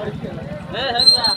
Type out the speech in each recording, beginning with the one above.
দেখা যাক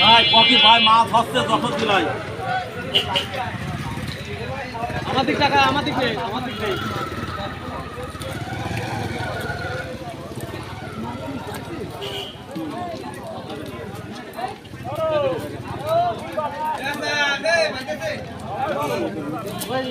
ভাই কপি ভাই মাছ হচ্ছে যত দিলাই আমার দিক টাকা আমার দিক নেই আমার দিক নেই এই